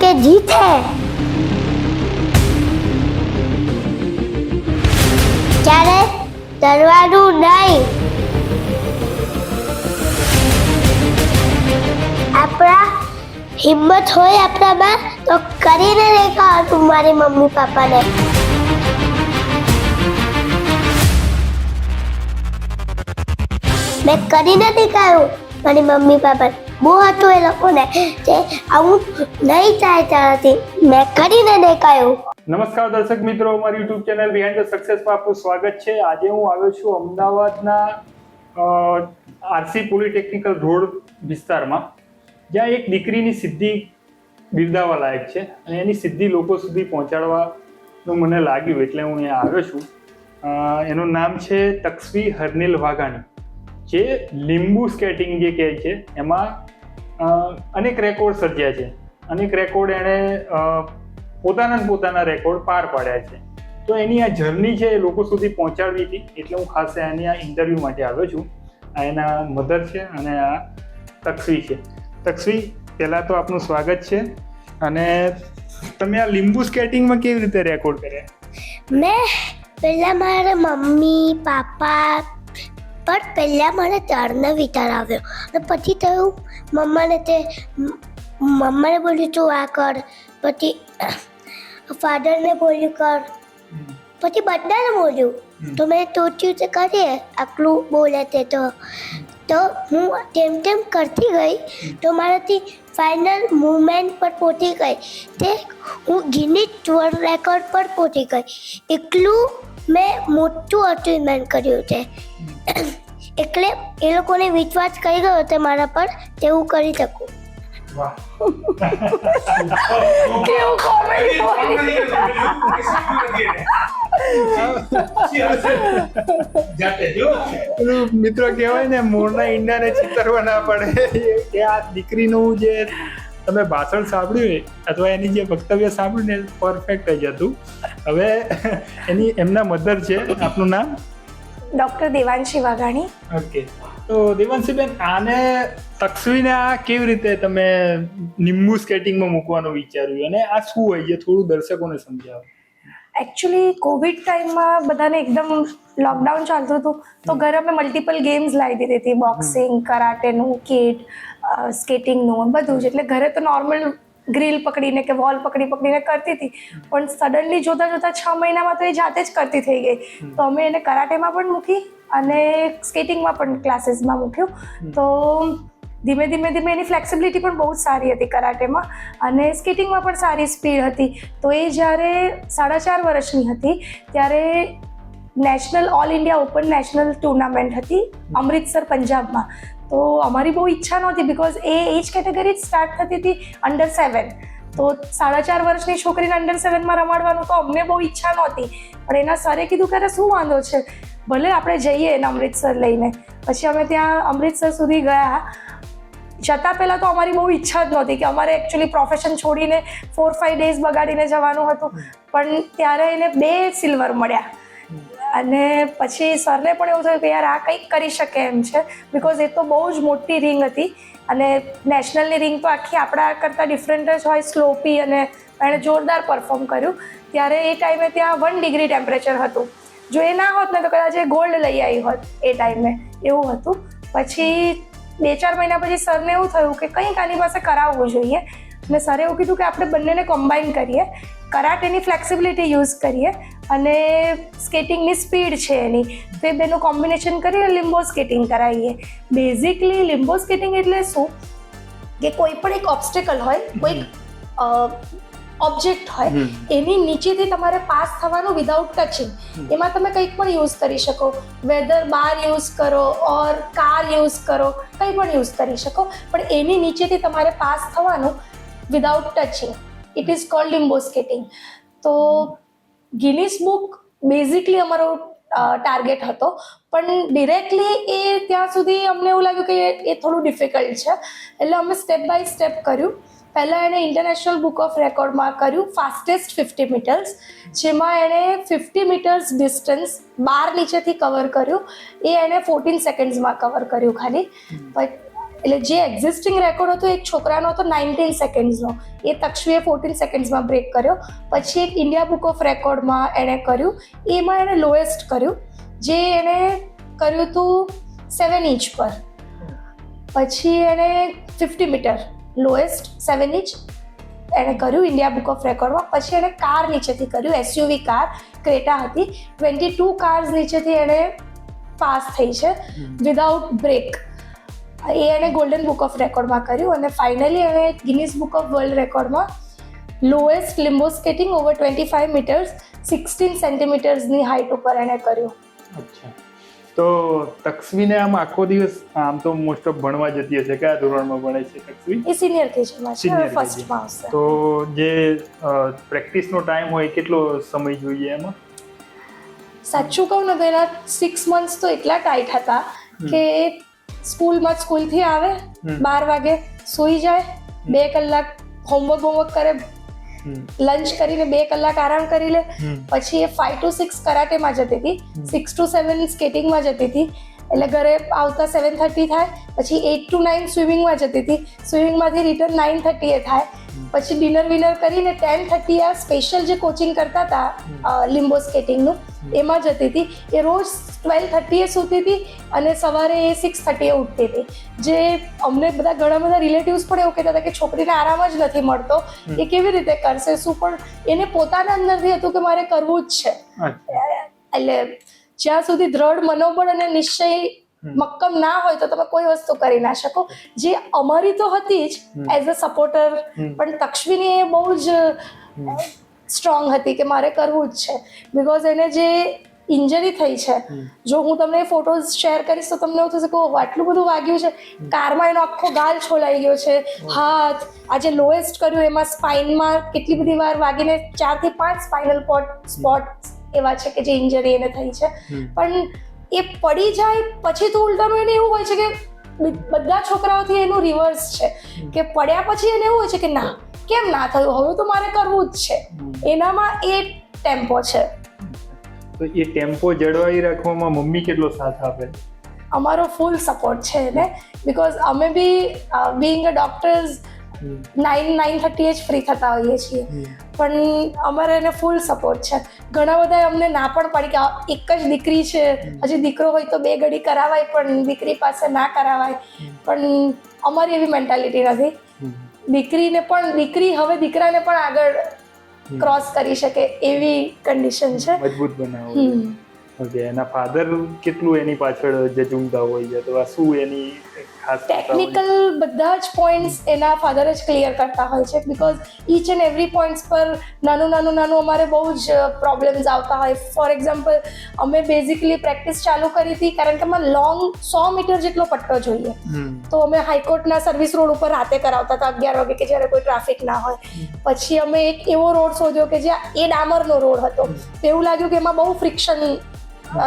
કે જીત હે? ક્યારે? ડરવાનું નહીં. આપણા હિંમત હોય આપણામાં, તો કરીને દેખાડવાનું મારી મમ્મી પપ્પાને મેં કરીને દેખાડ્યું મારી મમ્મી પપ્પા બહુ હતું એ લોકોને કે આવું નહીં થાય ત્યાંથી મેં કરીને દેખાયું. નમસ્કાર દર્શક મિત્રો, અમારી યુટ્યુબ ચેનલ બિહાઇન્ડ ધ સક્સેસમાં આપનું સ્વાગત છે. આજે હું આવ્યો છું અમદાવાદના આરસી પોલિટેકનિકલ રોડ વિસ્તારમાં, જ્યાં એક દીકરીની સિદ્ધિ બિરદાવા લાયક છે અને એની સિદ્ધિ લોકો સુધી પહોંચાડવાનું મને લાગ્યું એટલે હું અહીંયા આવ્યો છું. એનું નામ છે તક્સવી હરનિલ વાઘાણી, જે લીંબુ સ્કેટિંગ જે કહે છે, એમાં અનેક રેકોર્ડ સર્જ્યા છે. અનેક રેકોર્ડ એણે પોતાના પોતાના રેકોર્ડ પાર પાડ્યા છે. તો એની આ જર્ની છે એ લોકો સુધી પહોંચાડવી હતી. એટલે હું ખાસ એની આ ઇન્ટરવ્યૂ માટે આવ્યો છું. આ એના મધર છે અને આ તક્ષવી છે. તક્ષવી પહેલાં તો આપનું સ્વાગત છે. અને તમે આ લીંબુ સ્કેટિંગમાં કેવી રીતે રેકોર્ડ કર્યા? મેં પહેલાં મારા મમ્મી, પાપા પણ પહેલાં મને તારનો વિચાર આવ્યો. અને પછી થયું મમ્માને તે મમ્માને બોલ્યું તું આ કર. પછી ફાધરને બોલ્યું કર. પછી બધાને બોલ્યું. તો મેં સોચ્યું તે કરીએ આટલું બોલે તે તો. તો હું તેમ તેમ કરતી ગઈ તો મારાથી ફાઇનલ મુવમેન્ટ પર પહોંચી ગઈ. તે હું ગિનિસ વર્લ્ડ રેકોર્ડ પર પહોંચી ગઈ. એટલું મેં મોટું અચીવમેન્ટ કર્યું છે. એટલે એ લોકોને વિશ્વાસ કરી ગયો તે મારા પર તેવું કરી શકું. વાહ. કેવું કોમેડી મિત્રો કહેવાય ને મોરના ઈંડાને ચિતરવા ના પડે. કે આ દીકરીનું જે તમે ભાષણ સાંભળ્યું અથવા એની જે વક્તવ્ય સાંભળ્યું ને પરફેક્ટ જ હતું હવે એની એમના મધર છે આપનું નામ? ડોક્ટર દેવાંશી વાઘાણી. ઓકે તો દેવાંશીબેન આને તક્ષવીને આ કેવી રીતે તમે નિમ્બુ સ્કેટિંગમાં મૂકવાનું વિચાર્યું? અને આ શું હોય? છે થોડું દર્શકોને સમજાવો. એકચ્યુઅલી કોવિડ ટાઈમમાં બધાને એકદમ લોકડાઉન ચાલતું હતું. તો ઘરે અમે મલ્ટિપલ ગેમ્સ લાવી દીધી હતી. બોક્સિંગ કરાટેનું કિટ સ્કેટિંગનું બધું જ. એટલે ઘરે તો નોર્મલ ગ્રીલ પકડીને કે વોલ પકડી પકડીને કરતી હતી. પણ સડનલી જોતા જોતા છ મહિનામાં તો એ જાતે જ કરતી થઈ ગઈ. તો અમે એને કરાટેમાં પણ મૂકી અને સ્કેટિંગમાં પણ ક્લાસીસમાં મૂક્યું. તો ધીમે ધીમે ધીમે એની ફ્લેક્સિબિલિટી પણ બહુ જ સારી હતી કરાટેમાં. અને સ્કેટિંગમાં પણ સારી સ્પીડ હતી. તો એ જ્યારે સાડા ચાર વર્ષની હતી ત્યારે national all India open national tournament હતી અમૃતસર પંજાબમાં. તો અમારી બહુ ઈચ્છા નહોતી બિકોઝ એ એજ કેટેગરી જ સ્ટાર્ટ થતી હતી અંડર સેવન તો સાડા ચાર વર્ષની છોકરીને અંડર સેવનમાં રમાડવાનું તો અમને બહુ ઈચ્છા નહોતી. પણ એના સરે કીધું કે શું વાંધો છે? ભલે આપણે જઈએ એને અમૃતસર લઈને. પછી અમે ત્યાં અમૃતસર સુધી ગયા. જતાં પહેલાં તો અમારી બહુ ઈચ્છા જ નહોતી કે અમારે એકચ્યુઅલી પ્રોફેશન છોડીને ફોર ફાઈવ ડેઝ બગાડીને જવાનું હતું. પણ ત્યારે એને બે સિલ્વર મળ્યા. અને પછી સરને પણ એવું થયું કે યાર આ કંઈક કરી શકે એમ છે. બિકોઝ એ તો બહુ જ મોટી રિંગ હતી અને નેશનલની રિંગ તો આખી આપણા કરતાં ડિફરન્ટ જ હોય સ્લોપી અને એણે જોરદાર પરફોર્મ કર્યું. ત્યારે એ ટાઈમે ત્યાં વન ડિગ્રી ટેમ્પરેચર હતું. જો એ ના હોત ને તો કદાચ એ ગોલ્ડ લઈ આવી હોત એ ટાઈમે એવું હતું. પછી બે ચાર મહિના પછી સરને એવું થયું કે કંઈક આની પાસે કરાવવું જોઈએ. અને સરે એવું કીધું કે આપણે બંનેને કમ્બાઈન કરીએ. કરાટેની ફ્લેક્સિબિલિટી યુઝ કરીએ અને સ્કેટિંગની સ્પીડ છે એની તો એ બેનું કોમ્બિનેશન કરીને લિમ્બો સ્કેટિંગ કરાવીએ. બેઝિકલી લિમ્બો સ્કેટિંગ એટલે શું? કે કોઈ પણ એક ઓબ્સ્ટેકલ હોય કોઈ ઓબ્જેક્ટ હોય એની નીચેથી તમારે પાસ થવાનું વિધાઉટ ટચિંગ એમાં તમે કંઈક પણ યુઝ કરી શકો. વેધર બાર યુઝ કરો ઓર કાર યુઝ કરો કંઈ પણ યુઝ કરી શકો. પણ એની નીચેથી તમારે પાસ થવાનું without touching it is called limbo skating તો ગિનિસ બુક બેઝિકલી અમારો ટાર્ગેટ હતો. પણ ડિરેક્ટલી એ ત્યાં સુધી અમને એવું લાગ્યું કે એ- થોડું ડિફિકલ્ટ છે. એટલે અમે સ્ટેપ બાય સ્ટેપ કર્યું. પહેલાં એણે ઇન્ટરનેશનલ બુક ઓફ રેકોર્ડમાં કર્યું ફાસ્ટેસ્ટ ફિફ્ટી મીટર્સ જેમાં એણે ફિફ્ટી મીટર્સ ડિસ્ટન્સ બાર નીચેથી કવર કર્યું. એ એણે ફોર્ટીન સેકન્ડ્સમાં કવર કર્યું ખાલી. પછી એટલે જે એક્ઝિસ્ટિંગ રેકોર્ડ હતો એક છોકરાનો હતો નાઇન્ટીન સેકન્ડ્સનો એ તક્ષવીએ ફોર્ટીન સેકન્ડ્સમાં બ્રેક કર્યો. પછી એક ઇન્ડિયા બુક ઓફ રેકોર્ડમાં એણે કર્યું. એમાં એણે લોએસ્ટ કર્યું. જે એણે કર્યું હતું સેવન ઇંચ પર. પછી એણે fifty metre lowest seven inch એણે કર્યું ઇન્ડિયા બુક ઓફ રેકોર્ડમાં પછી એણે કાર નીચેથી કર્યું એસયુવી કાર. ક્રેટા હતી. ટ્વેન્ટી ટુ કાર્સ નીચેથી એણે પાસ થઈ છે. વિધાઉટ બ્રેક એ એણે ગોલ્ડન બુક ઓફ રેકોર્ડમાં કર્યું અને ફાઇનલી એણે ગિનિસ બુક ઓફ વર્લ્ડ રેકોર્ડમાં lowest limbo skating over twenty five metres sixteen સેન્ટીમીટર્સની height ઉપર એણે કર્યું. અચ્છા. તો તક્સવીને આમ આખો દિવસ આમ તો મોસ્ટ ઓફ ભણવા જતી હશે. કયા ધોરણમાં ભણે છે તક્સવી? એ સિનિયર કેજીમાં છે. ફર્સ્ટમાં આવશે. તો જે પ્રેક્ટિસનો ટાઈમ હોય કેટલો સમય જોઈએ એમાં? સાચું કહું ને તો એના સિક્સ મંથ્સ તો એટલા ટાઈટ હતા કે સ્કૂલમાં સ્કૂલથી આવે બાર વાગે સૂઈ જાય બે કલાક હોમવર્ક હોમવર્ક કરે લંચ કરીને બે કલાક આરામ કરી લે. પછી એ ફાઈવ ટુ સિક્સ કરાટેમાં જતી હતી. સિક્સ ટુ સેવન સ્કેટિંગમાં જતી હતી. એટલે ઘરે આવતા સેવન થર્ટી થાય પછી એટ ટુ નાઇન સ્વિમિંગમાં જતી હતી. સ્વિમિંગમાંથી રિટર્ન નાઇન થર્ટીએ થાય. પછી ડિનર વિનર કરીને ટેન થર્ટી આ સ્પેશિયલ જે કોચિંગ કરતા હતા લિમ્બો સ્કેટિંગનું એમાં જતી હતી. એ રોજ ટ્વેલ્વ થર્ટીએ સૂતી હતી અને સવારે એ સિક્સ થર્ટીએ ઉઠતી હતી. જે અમને બધા ઘણા બધા રિલેટિવ્સ પણ એવું કહેતા હતા કે છોકરીને આરામ જ નથી મળતો. એ કેવી રીતે કરશે શું પણ એને પોતાના અંદરથી હતું કે મારે કરવું જ છે. એટલે જ્યાં સુધી દ્રઢ મનોબળ અને નિશ્ચય મક્કમ ના હોય તો તમે કોઈ વસ્તુ કરી ના શકો. જે અમારી તો હતી જ એઝ અ સપોર્ટર પણ તક્ષવીની એ બહુ જ સ્ટ્રોંગ હતી કે મારે કરવું જ છે. બિકોઝ એને જે ઇન્જરી થઈ છે જો હું તમને ફોટોઝ શેર કરીશ તો તમને એવું થશે કે આટલું બધું વાગ્યું છે. કારમાં એનો આખો ગાલ છોલાઈ ગયો છે. હાથ આજે લોએસ્ટ કર્યું એમાં સ્પાઇનમાં કેટલી બધી વાર વાગીને ચારથી પાંચ સ્પાઇનલ પોટ સ્પોટ એવા છે કે જે ઇન્જરી એને થઈ છે. પણ એ પડી જાય પછી તો ઉલટાનું એને એવું હોય છે કે બધા છોકરાઓથી એનું રિવર્સ છે. કે પડ્યા પછી એને એવું હોય છે કે ના કેમ ના થયું? હવે તો મારે કરવું જ છે. એનામાં એ ટેમ્પો છે. તો એ ટેમ્પો જળવાઈ રાખવામાં મમ્મી કેટલો સાથ આપે? અમારો ફૂલ સપોર્ટ છે એને. બિકોઝ અમે be being a doctors. Nine nine થર્ટીએ જ ફ્રી થતા હોઈએ છીએ. પણ અમારે એને ફૂલ સપોર્ટ છે. ઘણા બધા અમને ના પણ પડી કે એક જ દીકરી છે. હજી દીકરો હોય તો બે ઘડી કરાવાય પણ દીકરી પાસે ના કરાવાય. પણ અમારી એવી મેન્ટાલિટી નથી. દીકરીને પણ દીકરી હવે દીકરાને પણ આગળ ક્રોસ કરી શકે એવી કન્ડિશન છે. મજબૂત બનાવો. હમ. ઓકે એના ફાધર કેટલું એની પાછળ જજુમતા હોય છે? અથવા શું એની? ટેકનિકલ બધા જ પોઈન્ટ્સ એના ફાધર જ ક્લિયર કરતા હોય છે because each and every points પર નાનું નાનું નાનું અમારે બહુ જ પ્રોબ્લેમ્સ આવતા હોય. ફોર એક્ઝામ્પલ અમે બેઝિકલી પ્રેક્ટિસ ચાલુ કરી હતી કારણ કે અમારે લોંગ સો મીટર જેટલો પટ્ટો જોઈએ. તો અમે હાઈકોર્ટના સર્વિસ રોડ ઉપર રાતે કરાવતા હતા અગિયાર વાગે કે જ્યારે કોઈ ટ્રાફિક ના હોય. પછી અમે એક એવો રોડ શોધ્યો કે જ્યાં એ ડામરનો રોડ હતો. એવું લાગ્યું કે એમાં બહુ ફ્રિક્શન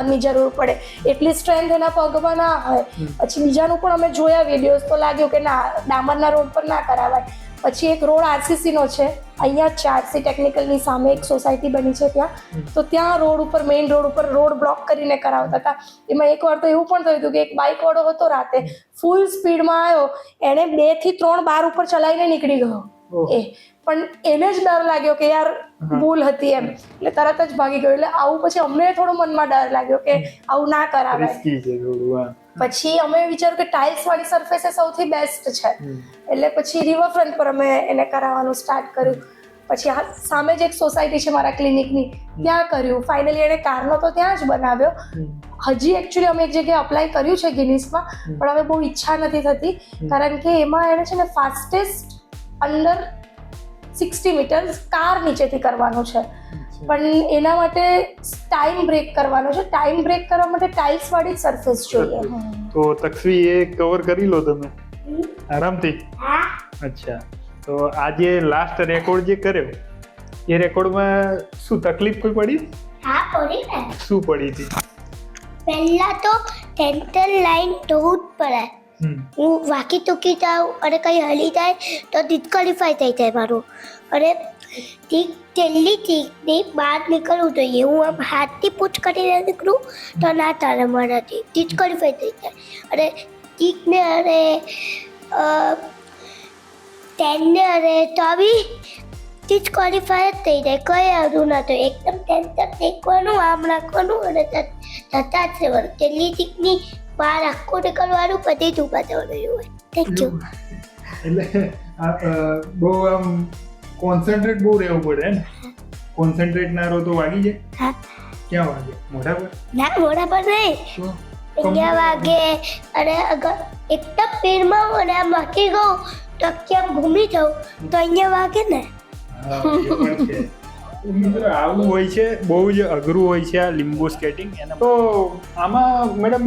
ની જરૂર પડે. એટલી સ્ટ્રેન્થ એના પગમાં ના હોય. પછી બીજાનું પણ અમે જોયા વિડીયોઝ તો લાગ્યું કે ના ડામરના રોડ પર ના કરાવાય. પછી એક રોડ આરસીસીનો છે. અહીંયા ચારસી ટેકનિકલની સામે એક સોસાયટી બની છે ત્યાં. તો ત્યાં રોડ ઉપર મેઇન રોડ ઉપર રોડ બ્લોક કરીને કરાવતા હતા. એમાં એક વાર તો એવું પણ થયું હતું કે એક બાઇક વાળો હતો રાતે ફૂલ સ્પીડમાં આવ્યો. એણે બેથી ત્રણ બાર ઉપર ચલાવીને નીકળી ગયો. એ. પણ એને જ ડર લાગ્યો કે યાર ભૂલ હતી એમ. એટલે તરત જ ભાગી ગયો. એટલે આવું પછી અમને થોડો મનમાં ડર લાગ્યો કે આવું ના કરાવાય. હા. પછી અમે વિચાર્યું કે ટાઇલ્સ વાળી સરફેસ એ સૌથી બેસ્ટ છે. એટલે પછી રિવરફ્રન્ટ પર અમે એને કરાવવાનું સ્ટાર્ટ કર્યું. પછી સામે જ એક સોસાયટી છે મારા ક્લિનિકની ત્યાં કર્યું. ફાઇનલી એણે કારનો તો ત્યાં જ બનાવ્યો. હજી એકચ્યુઅલી અમે એક જગ્યાએ અપ્લાય કર્યું છે ગિનિસમાં પણ હવે બહુ ઈચ્છા નથી થતી. કારણ કે એમાં એને છે ને fastest under sixty metre car નીચેથી કરવાનું છે. પણ એના માટે ટાઈમ બ્રેક કરવાનો છે. ટાઈમ બ્રેક કરવા માટે ટાઇલ્સ વાળી સરફેસ જોઈએ. તો તક્ષવી એ કવર કરી લો તમે. આરામથી. અચ્છા. તો આ જે લાસ્ટ રેકોર્ડ જે કર્યો એ રેકોર્ડમાં શું તકલીફ કોઈ પડી? હા પડી ને. શું પડી હતી? પહેલા તો ટેન્ટલ લાઈન ધોવું જ પડે. હું વાકી તૂકી જાઉં અને કંઈ હલી જાય, તો ડિસ્કવોલિફાય થઈ જાય મારું. અને ટીક છેલ્લી ટીકની બહાર નીકળવું જોઈએ. હું આમ હાથથી પૂછ કરીને નીકળું, તો ના તારે મારાથી ડિસ્કવોલિફાય થઈ જાય. અને રિતિકને અરે ટેનને અરે, તો બી ડિસ્ક્વોલિફાય જ થઈ જાય. કઈ આવતું તો એકદમ ટેન્શન દેખવાનું આમ રાખવાનું, અને થતા જ રહેવાનું. છેલ્લી ટીકની બહાર આખું નીકળવાનું પતિ જ ઊભા થવાનું હોય. થેન્ક યુ એટલે બહુ આમ કોન્સન્ટ્રેટ બહુ રહેવું પડે ને? કોન્સન્ટ્રેટ ના રહો તો વાગી જાય? હા. ક્યાં વાગે? મોઢા પર? ના મોઢા પર નહીં. અહીંયા વાગે અને અગર એકદમ પેરમાં હું અને આમ વાગી ગયું તો કેમ ઘૂમી જાઉં તો અહીંયા વાગે ને? હા, એ પણ છે. તો મિત્રો આવું હોય છે બહુ જ અઘરું હોય છે આ લીંબુ સ્કેટિંગ તો આમાં મેડમ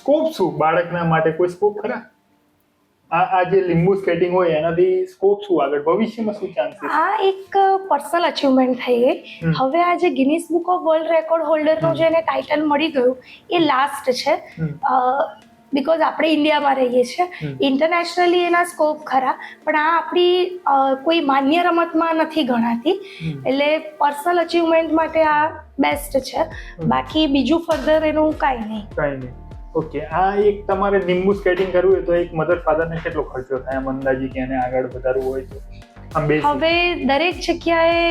સ્કોપ શું? બાળકના માટે કોઈ સ્કોપ ખરા? આ આ જે લીંબુ સ્કેટિંગ હોય એનાથી સ્કોપ શું? આગળ ભવિષ્યમાં શું ચાન્સીસ આ એક પર્સનલ અચીવમેન્ટ થઈ ગઈ. હવે આ જે Guinness book of world record હોલ્ડરનું જે એને ટાઇટલ મળી ગયું એ લાસ્ટ છે. બિકોઝ આપણે ઇન્ડિયામાં રહીએ છીએ. ઇન્ટરનેશનલી એના સ્કોપ ખરા પણ આ આપણી કોઈ માન્ય રમતમાં નથી ગણાતી. એટલે પર્સનલ અચીવમેન્ટ માટે આ બેસ્ટ છે. બાકી બીજું ફર્ધર એનું કાંઈ નહીં. કાંઈ નહીં. ઓકે આ એક તમારે લીંબુ સ્કેટિંગ કરવું હોય તો એક મધર ફાધરને કેટલો ખર્ચો થાય? આમ અંદાજી કે એને આગળ વધારવું હોય તો? હવે દરેક જગ્યાએ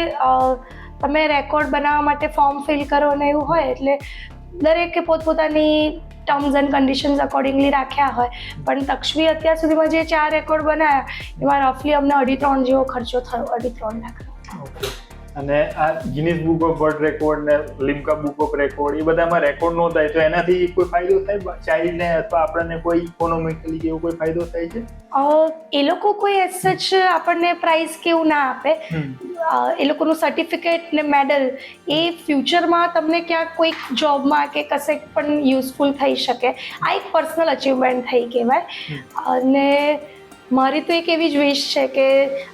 તમે રેકોર્ડ બનાવવા માટે ફોર્મ ફિલ કરો ને એવું હોય એટલે દરેકે પોતપોતાની ટર્મ્સ એન્ડ કન્ડિશન્સ અકોર્ડિંગલી રાખ્યા હોય. પણ તક્ષવી અત્યાર સુધીમાં જે ચાર રેકોર્ડ બનાવ્યા એમાં રફલી અમને અઢી ત્રણ જેવો ખર્ચો થયો અઢી ત્રણ લાખ. ઓકે અને આ Guinness book of world record ને લિમ્કા બુક ઓફ રેકોર્ડ એ બધામાં રેકોર્ડ નો થાય તો એનાથી કોઈ ફાયદો થાય? ચાઇલ્ડને અથવા આપણને કોઈ ઇકોનોમિકલી કે એવો કોઈ ફાયદો થાય છે? એ લોકો કોઈ એઝ સચ આપણને પ્રાઇઝ કેવું ના આપે. એ લોકોનું સર્ટિફિકેટ ને મેડલ એ ફ્યુચરમાં તમને ક્યાંક કોઈક જોબમાં કે કશે પણ યુઝફુલ થઈ શકે. આ એક પર્સનલ અચીવમેન્ટ થઈ કહેવાય. અને મારી તો એક એવી જ વિશ છે કે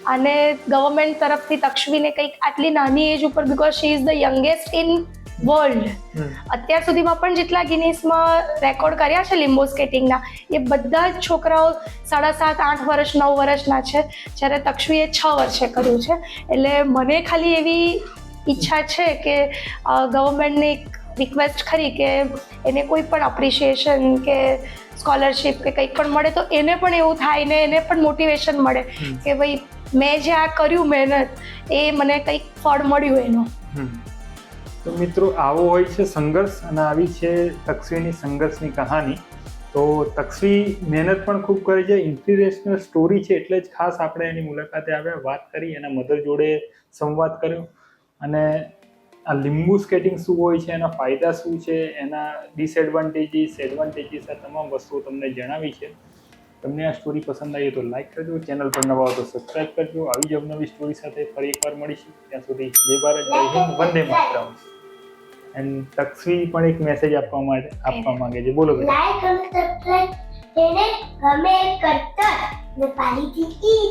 આને ગવર્મેન્ટ તરફથી તક્ષવીને કંઈક આટલી નાની એજ ઉપર because she is the youngest in world અત્યાર સુધીમાં પણ જેટલા ગિનિસમાં રેકોર્ડ કર્યા છે લિમ્બો સ્કેટિંગના એ બધા જ છોકરાઓ સાડા સાત આઠ વર્ષ નવ વર્ષના છે. જ્યારે તક્ષવીએ છ વર્ષે કર્યું છે. એટલે મને ખાલી એવી ઈચ્છા છે કે ગવર્મેન્ટને એક રિક્વેસ્ટ ખરી કે એને કોઈ પણ અપ્રિશિએશન કે સ્કોલરશિપ કે કંઈક પણ મળે તો એને પણ એવું થાય ને એને પણ મોટિવેશન મળે કે ભાઈ મેં જે આ કર્યું મહેનત એ મને કંઈક ફળ મળ્યું એનું. તો મિત્રો આવો હોય છે સંઘર્ષ અને આવી છે તક્ષવીની સંઘર્ષની કહાની. તો તક્ષવી મહેનત પણ ખૂબ કરે છે. ઇન્સ્પિરેશનલ સ્ટોરી છે એટલે જ ખાસ આપણે એની મુલાકાતે આવ્યા વાત કરી એના મધર જોડે સંવાદ કર્યો. અને આ લીંબુ સ્કેટિંગ શું હોય છે એના ફાયદા શું છે એના ડિસએડવાન્ટેજીસ એડવાન્ટેજીસ આ તમામ વસ્તુઓ તમને જણાવી છે. તમને આ સ્ટોરી પસંદ આવી તો લાઈક કરજો ચેનલ પર નવા હો તો સબસ્ક્રાઈબ કરજો. આવી જ અવનવી સ્ટોરી સાથે ફરી એકવાર મળીશું. ત્યાં સુધી જય ભારત જય હિન્દ વંદે માતરમ. એન્ડ તક્ષવી પણ એક મેસેજ આપવા માટે આપવા માંગે છે. બોલો બેટા લાઈક અને સબસ્ક્રાઇબ તેને ગમે કરતા ને પાણીથી ઈ